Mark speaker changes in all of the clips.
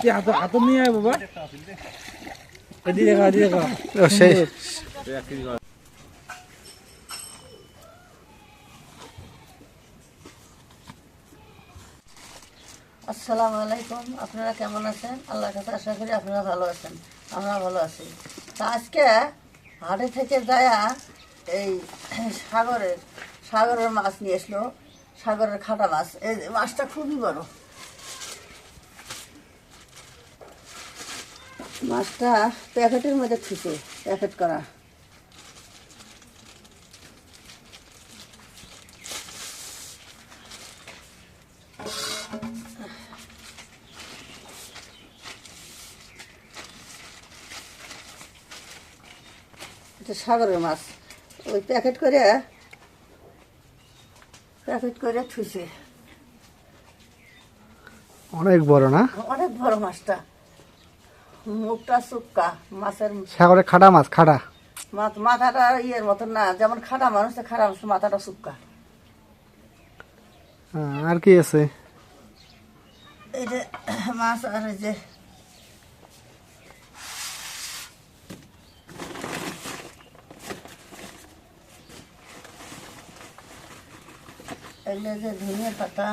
Speaker 1: তুই হাত হাত নিয়ে আয় বাবা। এদিকে দেখা এদিকে দেখা।
Speaker 2: ও সেই।
Speaker 3: আসসালামু আলাইকুম আপনারা কেমন আছেন? আল্লাহর কাছে আশা করি আপনারা ভালো আছেন আমরা ভালো আছি। তা আজকে হাটে থেকে যায়া এই সাগরের সাগরের মাছ নিয়ে আসলো সাগরের খাটা মাছ। এই মাছটা খুবই বড়। মাছটা প্যাকেটের মধ্যে থুছে প্যাকেট করা। এটা সাগরের মাছ। ওই প্যাকেট করে প্যাকেট করে থুছে
Speaker 2: অনেক বড় না?
Speaker 3: অনেক বড় মাছটা। মুখটা শুক্কা মাছের
Speaker 2: সাগরে খাটা মাছ খাটা
Speaker 3: মাথ- মাথাটা ইয়ের মতন না যেমন খাটা মানুষ মানুষ মাথাটা শুক্কা
Speaker 2: আর কি আছে?
Speaker 3: এই যে মাছ আর এই যে এগুলো যে ধনিয়া পাতা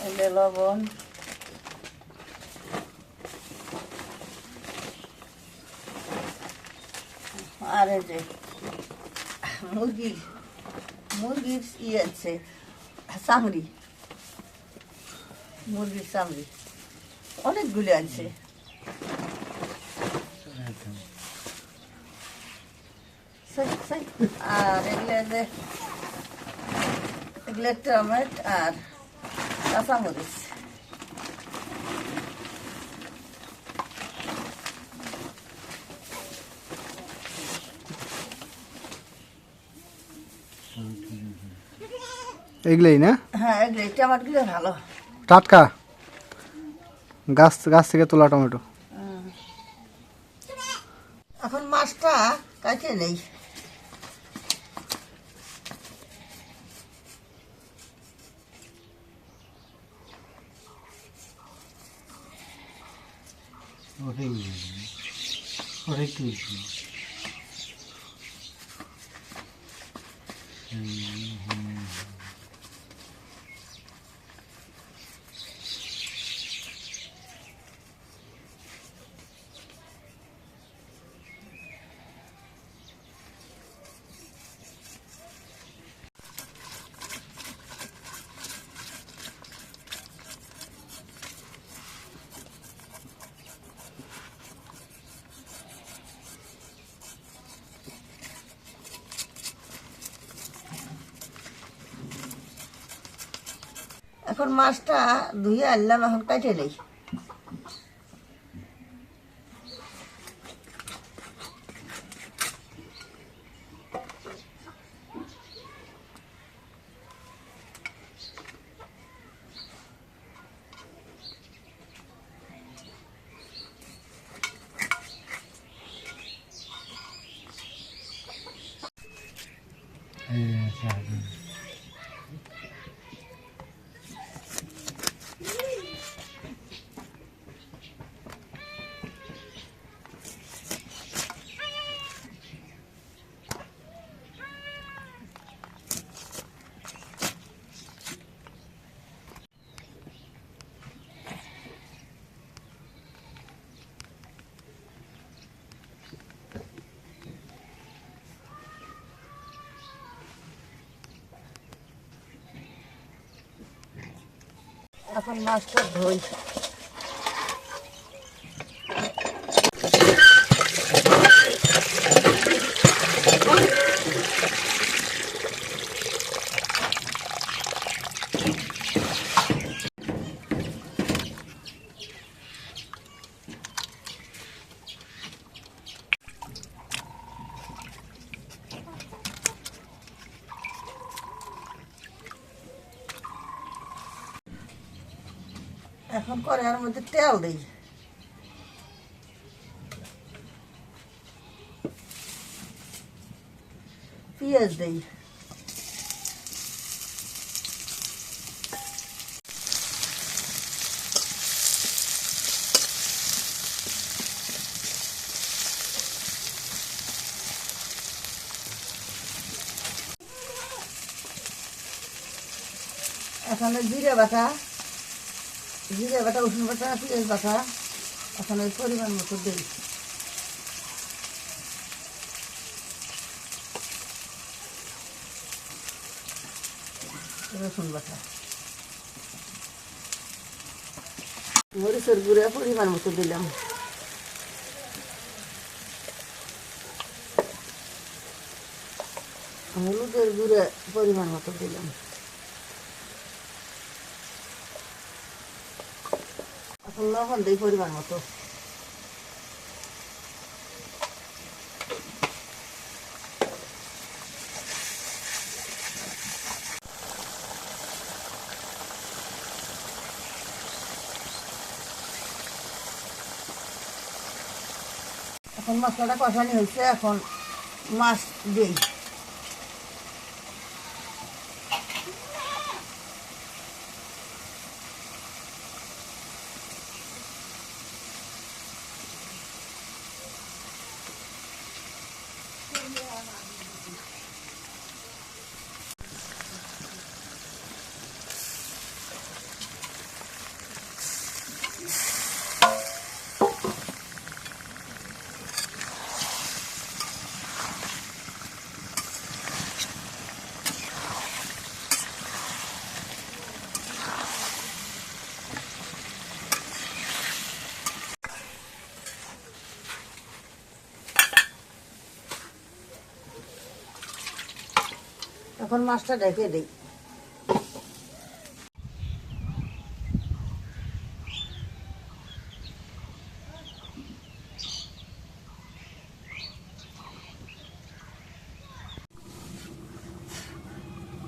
Speaker 3: এগুলো লবণ। আর যে মুরগির মুরগির ইয়ে আছে চামড়ি মুরগির চামড়ি অনেকগুলি আছে। আর এগুলো যে, এগুলো টমেট আর কাঁচামরিচ।
Speaker 2: এগুলোই না?
Speaker 3: হ্যাঁ এগুলো টমেটগুলো ভালো।
Speaker 2: টাটকা? গাছ গাছ থেকে তোলা টমেটো।
Speaker 3: এখন মাছটা কাছে নেই। এখন মাছটা ধুয়ে আনলাম এখন কাটে নেই। এখন মাছটা ধুই vamos até ali. Viadei. Akan lagi dia bakal জিরে বাটা রসুন বাটা পেঁয়াজ বাটা এখানে পরিমাণ মতো দিই। রসুন বাটা মরিচের গুঁড়া পরিমাণ মতো দিলাম। হলুদের গুঁড়া পরিমাণ মতো দিলাম। এখন লবণ পরিমাণ মতো। এখন মশলাটা কষানি হয়েছে এখন মাছ দিই। এখন মাছটা ঢেকে দিই।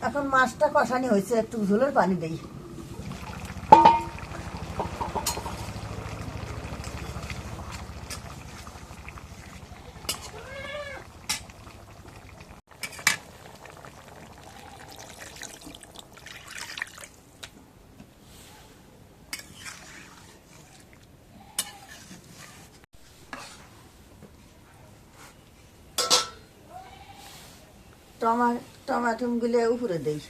Speaker 3: এখন মাছটা কষানি হয়েছে একটু ঝোলের পানি দেই। টমা গুলে উপরে দেই।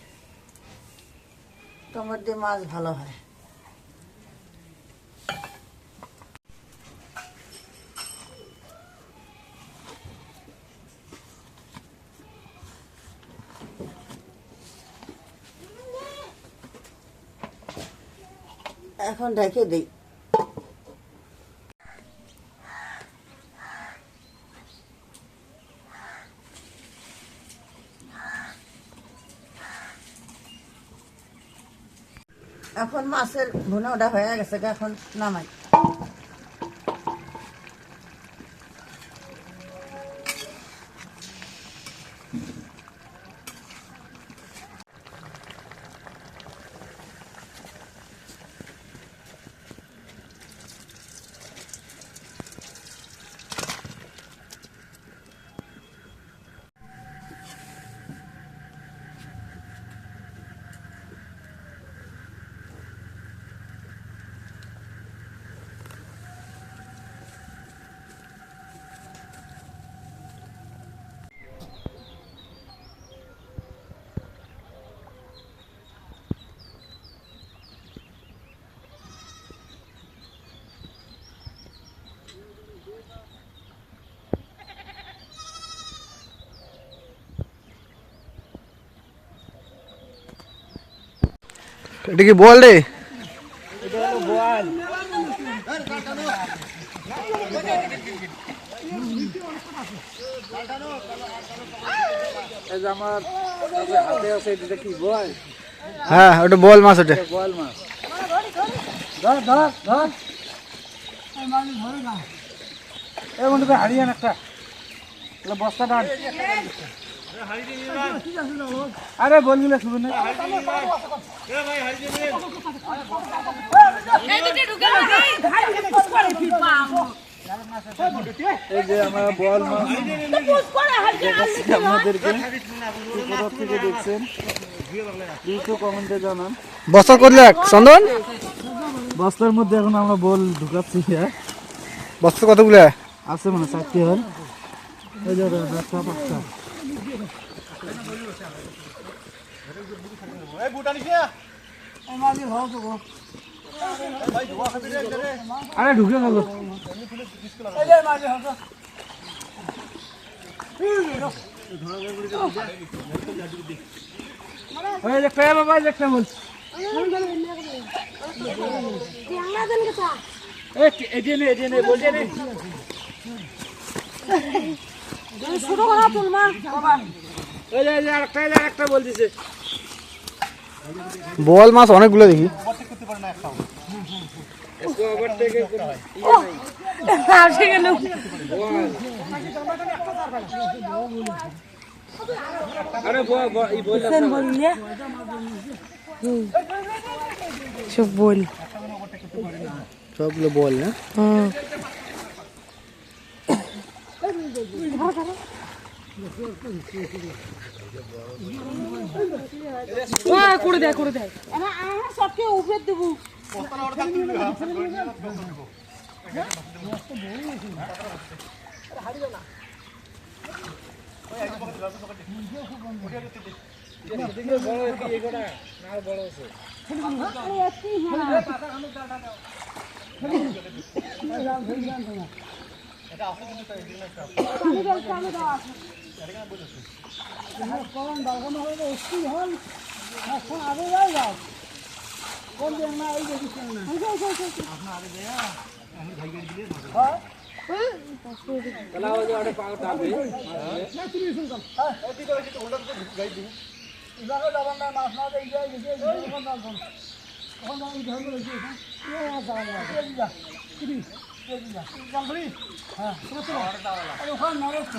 Speaker 3: টমাটো দিয়ে মাছ ভালো হয়। এখন ঢেকে দিই। এখন মাছের ভুনাটা হয়ে গেছে এখন নামাই।
Speaker 2: এটা কি বল রে?
Speaker 1: এটা হলো এই যে আমার কাছে হাতে আছে এটা কি বোয়াল?
Speaker 2: হ্যাঁ ওটা বল মাছ ওটা
Speaker 1: এটা বোয়াল মাছ। ধর ধর ধর। এই বন্ধু হারিয়ে একটা। এগুলো বস্তা ডান আরে বলগুলো শুরু না। এই যে আমরা বল দেখাচ্ছি থেকে দেখছেন। কমেন্টে জানান।
Speaker 2: বছর করলে চন্দন?
Speaker 1: বস্তার মধ্যে এখন আমরা বল ঢুকাচ্ছি হ্যাঁ।
Speaker 2: বছর কতগুলো?
Speaker 1: আছে মানে চারটি হল। এই যে পাঁচটা। আরে ঢুকে গেল। ওই একটা বাবা একটা বলছে? এই যে এই যে আরেকটা এই যে আরেকটা বলতেছে।
Speaker 2: বল মাছ অনেকগুলো দেখি
Speaker 4: সব বল
Speaker 2: সবগুলো বল না হুম
Speaker 4: করে দেয় করে দেয়। সবকে উপরে দেবো আরে
Speaker 1: মাছ ওই যে, ওই যে, ওই যে। পালিয়ে।
Speaker 4: ওতে নিয়ে যা যাই দেখবেন জালত আসতে দিবেন ফেলে
Speaker 1: ওতে, বাহ,
Speaker 4: কষ্ট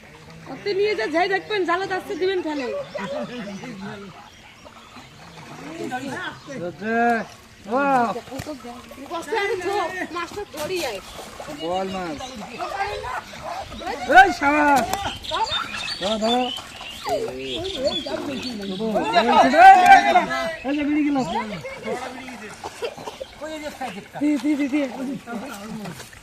Speaker 1: তুই বুঝেন না বুঝেন না তোটা তো ময়লা বলছে এই জন্য দাঁড়া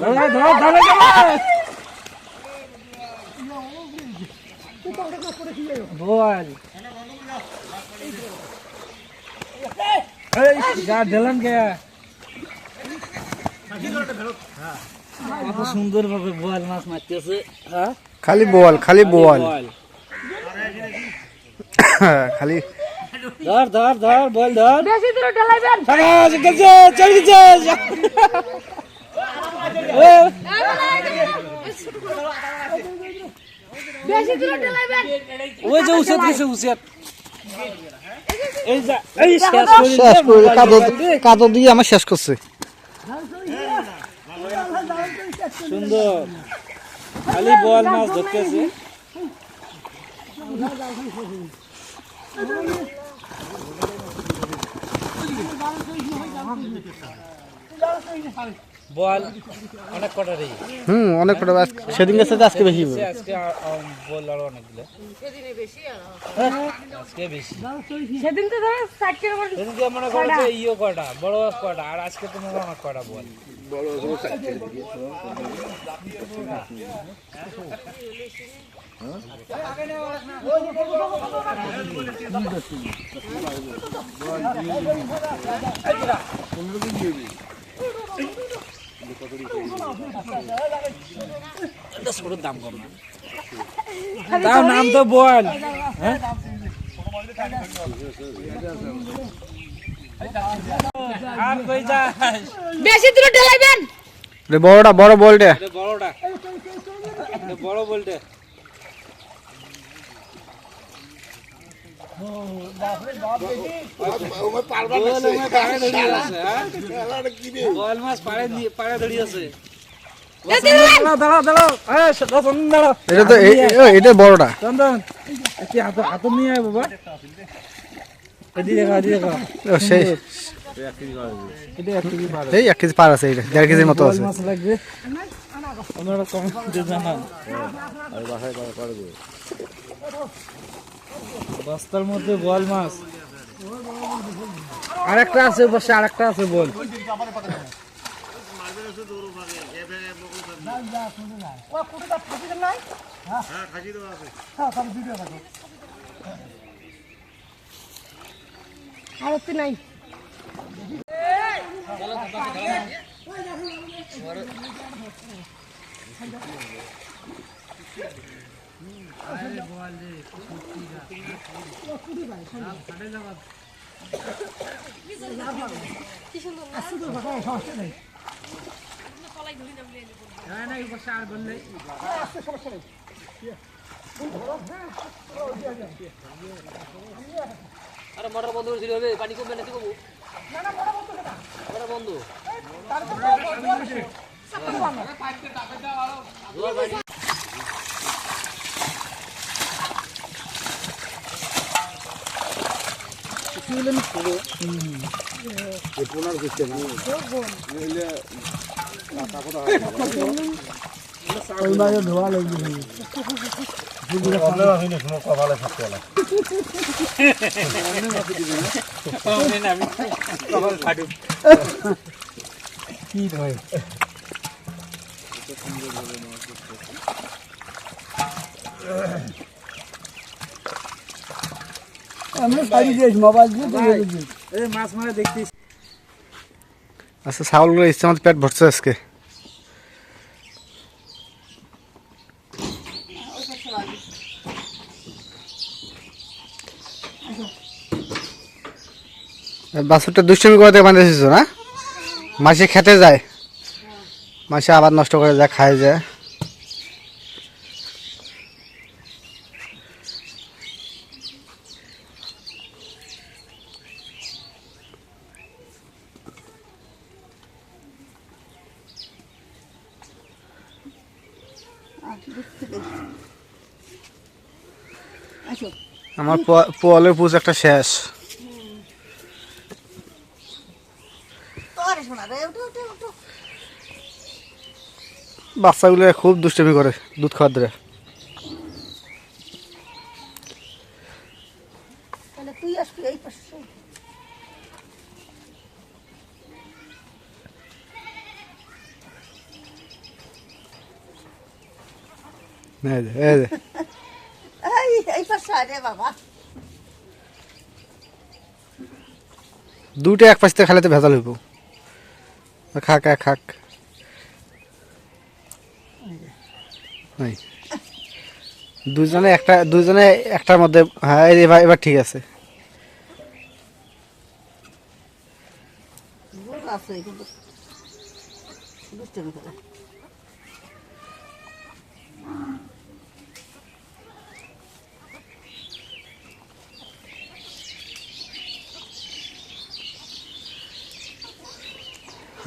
Speaker 1: দাঁড়া দাঁড়া দাঁড়া বল এই দিলাম কে? কত সুন্দর ভাবে বোয়াল মাছ মারতেছে হ্যাঁ?
Speaker 2: খালি বোয়াল খালি বোয়াল।
Speaker 1: বল
Speaker 2: খালি
Speaker 1: ধর ধর ধর বল ধর।
Speaker 4: বেশি দূরে ঢালাইবেন।
Speaker 1: গেছে চল গেছে।
Speaker 4: বেশি দূরে ঢালাইবেন।
Speaker 1: ওই যে উসেত গেছে উসেত এই যা এই শেষ করে
Speaker 2: শেষ করে কাদর কাদর দিয়ে আমার শেষ করছে।
Speaker 1: সুন্দর। খালি বল মাছ ধরতেছে। বল অনেক কটা রে?
Speaker 2: হুম অনেক কটা। মাছ সেদিন গেছে তো আজকে বেশি।
Speaker 1: আজকে বল আরও অনেকগুলো। আজকে বেশি।
Speaker 4: সেদিন তো ধরো চারটের উপর
Speaker 1: সেদিনকে মনে করো যে ইয়ে কটা বড় মাছ কটা আর আজকে তোমার অনেক কটা বল। ছোটোর দাম কম না তাও নাম তো বল। হ্যাঁ?
Speaker 4: বেশি দূরে ঢেলাইবেন
Speaker 2: বলটে বড়টা বড় বলটা
Speaker 1: এটা বড়টা। এটা বড় বলতে বল মাছ পাড়ে দিয়ে পাড়ে দাঁড়িয়ে আছে। দাঁড়াও দাঁড়াও দাঁড়াও হ্যাঁ চন্দন দাঁড়াও
Speaker 2: এটা তো এ- এ- এটা বড়টা
Speaker 1: চন্দন কি হাত হাত নিয়ে আয় বাবা এদিকে দেখা এদিকে দেখা
Speaker 2: ও সেই
Speaker 1: এটা এক কেজি পারে
Speaker 2: এই এক কেজি পার
Speaker 4: আর তো নাই
Speaker 1: এই মাছ
Speaker 2: আচ্ছা ছাগলগুলো ইচ্ছে মতো পেট ভরছে আজকে? বাছুরটা দুষ্টমি করে বাঁধে এসেছ না? মাসে খেতে যায়। মাসে আবার নষ্ট করে যায় খায় যায়। আমার পোয়া- পোয়ালের পুজ একটা শেষ। বাচ্চাগুলো খুব দুষ্টমি করে দুধ খাওয়ার ধরে
Speaker 3: তাহলে তুই আসবি এই পাশে
Speaker 2: এই
Speaker 3: পাশে আরে বাবা
Speaker 2: দুটো এক পাশ থেকে খালে তো ভেজাল হইব। খাক এক খাক। নাই দুজনে একটা দুজনে একটার মধ্যে হ্যাঁ এবার এবার ঠিক আছে।
Speaker 3: কিন্তু করে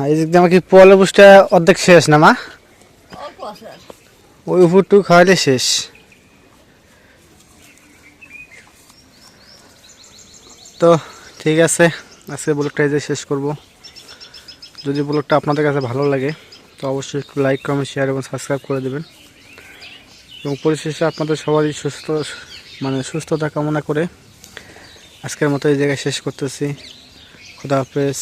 Speaker 2: এই দিক দিয়ে পোয়ালের পুষটা অর্ধেক শেষ না মা। ওই খাওয়াইলে শেষ। তো ঠিক আছে আজকে ব্লগটা এই যে শেষ করব। যদি ব্লগটা আপনাদের কাছে ভালো লাগে তো অবশ্যই একটু লাইক কমেন্ট শেয়ার এবং সাবস্ক্রাইব করে দেবেন। এবং পরিশেষে আপনাদের সবারই সুস্থ মানে সুস্থতা কামনা করে আজকের মতো এই জায়গায় শেষ করতেছি। খুদা হাফেজ।